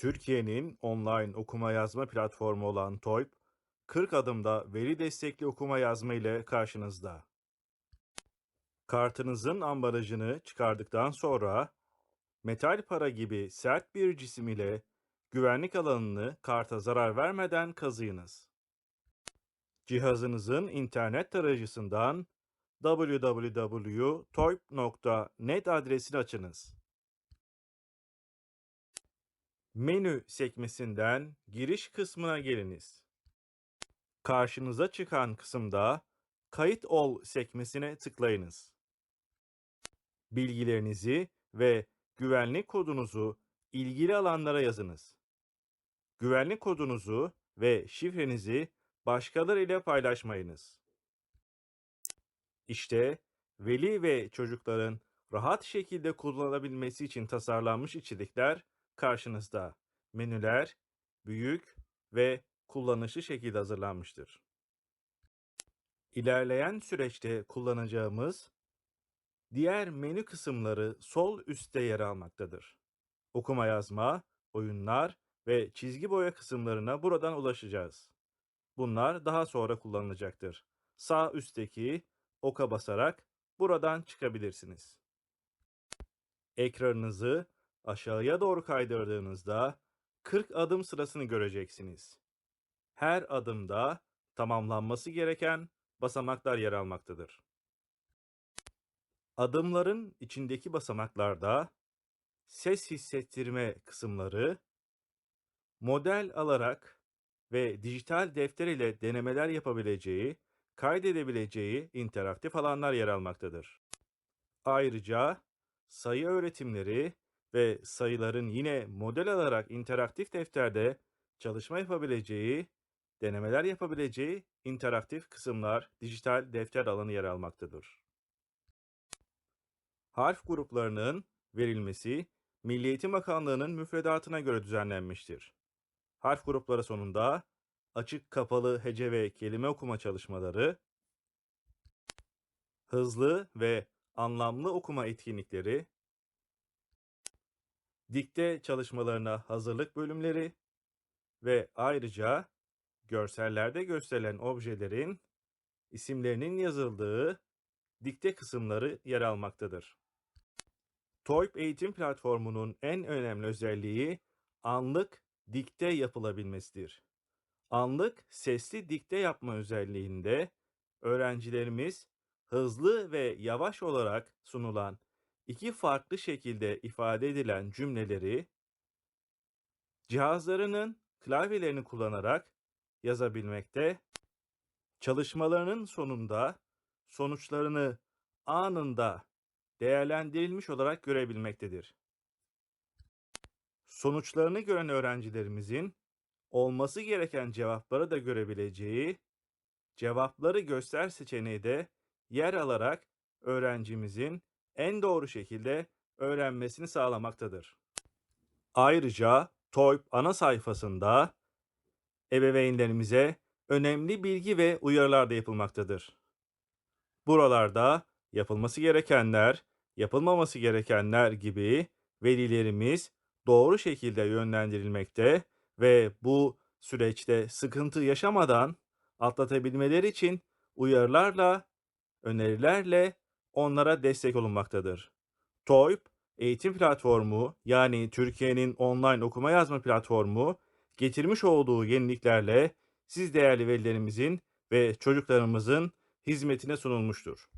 Türkiye'nin online okuma yazma platformu olan TOYP, 40 adımda veri destekli okuma yazma ile karşınızda. Kartınızın ambalajını çıkardıktan sonra, metal para gibi sert bir cisim ile güvenlik alanını karta zarar vermeden kazıyınız. Cihazınızın internet tarayıcısından www.toyp.net adresini açınız. Menü sekmesinden giriş kısmına geliniz. Karşınıza çıkan kısımda Kayıt ol sekmesine tıklayınız. Bilgilerinizi ve güvenlik kodunuzu ilgili alanlara yazınız. Güvenlik kodunuzu ve şifrenizi başkaları ile paylaşmayınız. İşte veli ve çocukların rahat şekilde kullanabilmesi için tasarlanmış içerikler karşınızda. Menüler büyük ve kullanışlı şekilde hazırlanmıştır. İlerleyen süreçte kullanacağımız diğer menü kısımları sol üstte yer almaktadır. Okuma yazma, oyunlar ve çizgi boya kısımlarına buradan ulaşacağız. Bunlar daha sonra kullanılacaktır. Sağ üstteki oka basarak buradan çıkabilirsiniz. Ekranınızı aşağıya doğru kaydırdığınızda 40 adım sırasını göreceksiniz. Her adımda tamamlanması gereken basamaklar yer almaktadır. Adımların içindeki basamaklarda ses hissettirme kısımları, model alarak ve dijital defter ile denemeler yapabileceği, kaydedebileceği interaktif alanlar yer almaktadır. Ayrıca sayı öğretimleri ve sayıların yine model alarak interaktif defterde çalışma yapabileceği, denemeler yapabileceği interaktif kısımlar dijital defter alanı yer almaktadır. Harf gruplarının verilmesi Milli Eğitim Bakanlığı'nın müfredatına göre düzenlenmiştir. Harf grupları sonunda açık kapalı hece ve kelime okuma çalışmaları, hızlı ve anlamlı okuma etkinlikleri, dikte çalışmalarına hazırlık bölümleri ve ayrıca görsellerde gösterilen objelerin isimlerinin yazıldığı dikte kısımları yer almaktadır. TOYP eğitim platformunun en önemli özelliği anlık dikte yapılabilmesidir. Anlık sesli dikte yapma özelliğinde öğrencilerimiz hızlı ve yavaş olarak sunulan iki farklı şekilde ifade edilen cümleleri cihazlarının klavyelerini kullanarak yazabilmekte, çalışmalarının sonunda sonuçlarını anında değerlendirilmiş olarak görebilmektedir. Sonuçlarını gören öğrencilerimizin olması gereken cevapları da görebileceği, cevapları göster seçeneği de yer alarak öğrencimizin en doğru şekilde öğrenmesini sağlamaktadır. Ayrıca TOYP ana sayfasında ebeveynlerimize önemli bilgi ve uyarılar da yapılmaktadır. Buralarda yapılması gerekenler, yapılmaması gerekenler gibi velilerimiz doğru şekilde yönlendirilmekte ve bu süreçte sıkıntı yaşamadan atlatabilmeleri için uyarılarla, önerilerle onlara destek olunmaktadır. TOYP, eğitim platformu yani Türkiye'nin online okuma yazma platformu getirmiş olduğu yeniliklerle siz değerli velilerimizin ve çocuklarımızın hizmetine sunulmuştur.